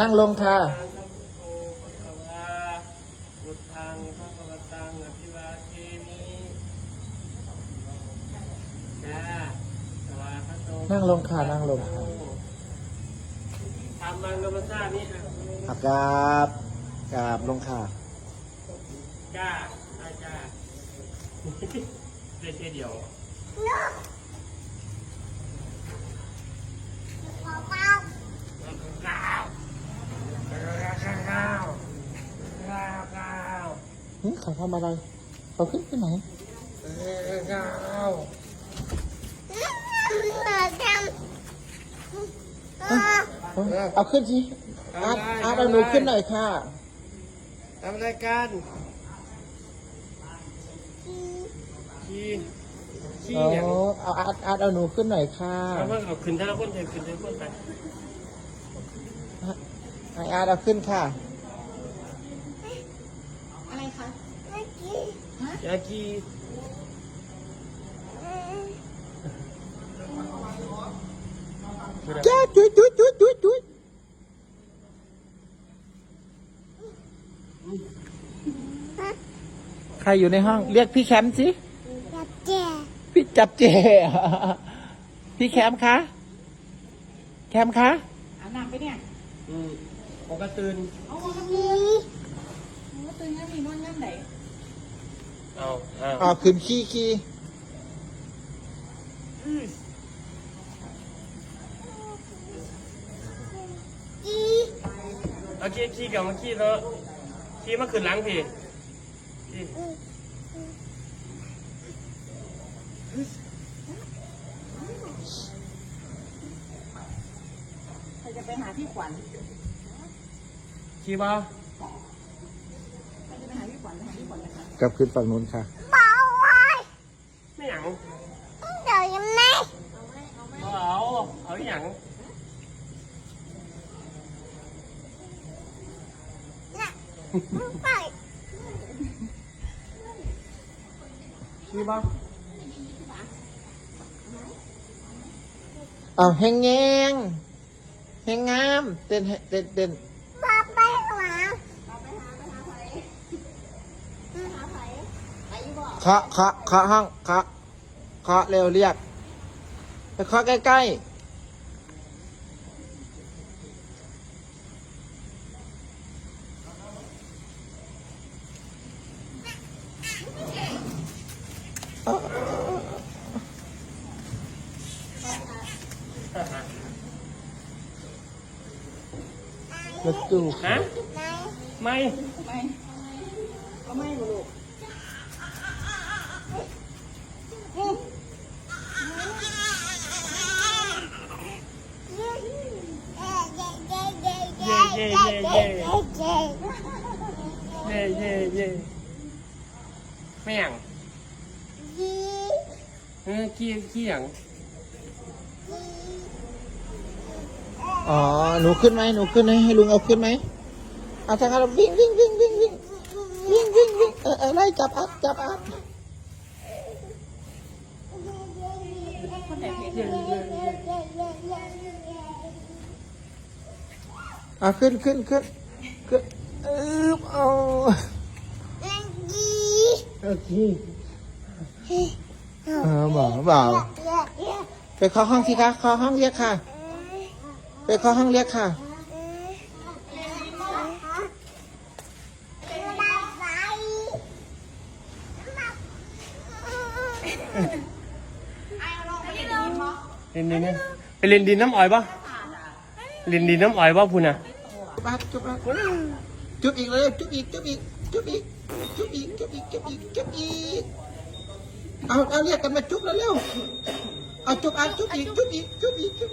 นั่งลงค่ะนั่งลงค่ะนั่งลงค่ะทำมังกรรมชาตินี่อะครับกราบกราบลงค่ะกล้าใช่กล้าได้แค่เดียว เขาทำอะไร เขาขึ้นที่ไหนข้าวเอาเอาขึ้นสิอาร์ตอาร์ตเอาหนูขึ้นหน่อยค่ะทำรายการขี้ขี้โอ้อย่างเอาอาร์ตอาร์ตเอาหนูขึ้นหน่อยค่ะเอาเพิ่งเอาขึ้นแต่ละคนเถอะขึ้นแต่ละคนไปให้อาร์ตเอาขึ้นค่ะ อะไรคะ ยาขี้จ้าจุ๊ยจุ๊ยจุ๊ยจุ๊ยจุ๊ยใครอยู่ในห้อง เรียกพี่แคมป์สิพี่จับเจ พี่แคมป์คะ แคมป์คะอาบน้ำไปเนี่ยอืมผมก็ตื่นเอาวะครับหนูตื่นยังมีนอนยังไหน เอาเอาอ๋อขึ้นขี้ขี้เอาขี้ขี้กับมาขี้เถอะขี้มาขึ้นหลังพี่ขี้ใครจะไปหาพี่ขวัญ ขี้บ่ ก่อนนะคะกลับขึ้นฝั่งนู้นค่ะเบาเลยไม่หนังเดี๋ยวยังไงเอาเอาหนังไปนี่บ้างเอาแห้งแงงแห้งงามเต้นเต้นเต้น คะคะคะห้องคะคะเร็วเรียกไปคะใกล้ๆเอารถตู้ฮะไม่ ไม่เอาไม่ลูก เย่เย่เย่เย่เย่เย่เย่ไม่ยังเออขี้ขี้ยังอ๋อ หนูขึ้นไหมหนูขึ้นไหมให้ลุงเอาขึ้นไหมเอาทางเราวิ่งวิ่งวิ่งวิ่งวิ่งวิ่งวิ่งวิ่งเออเออไล่จับอัดจับอัดคนไหนเพจเอาขึ้นขึ้นขึ้นขึ้นเออเอาโอเคเออบอกบอกไปเข้าห้องสิคะเข้าห้องเรียกค่ะ ไปเข้าห้องเรียกค่ะเล่นดินนะไปเล่นดินน้ำอ้อยปะเล่นดินน้ำอ้อยปะพูน่ะ จุบอัดจุบอัดจุบอีกเลยจุบอีกจุบอีกจุบอีกจุบอีกจุบอีกจุบอีกจุบอีกเอาเอาเรียกกันมาจุบแล้วเร็วเอาจุบอะจุบอีกจุบอีกจุบอีกจุบ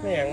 ไม่ง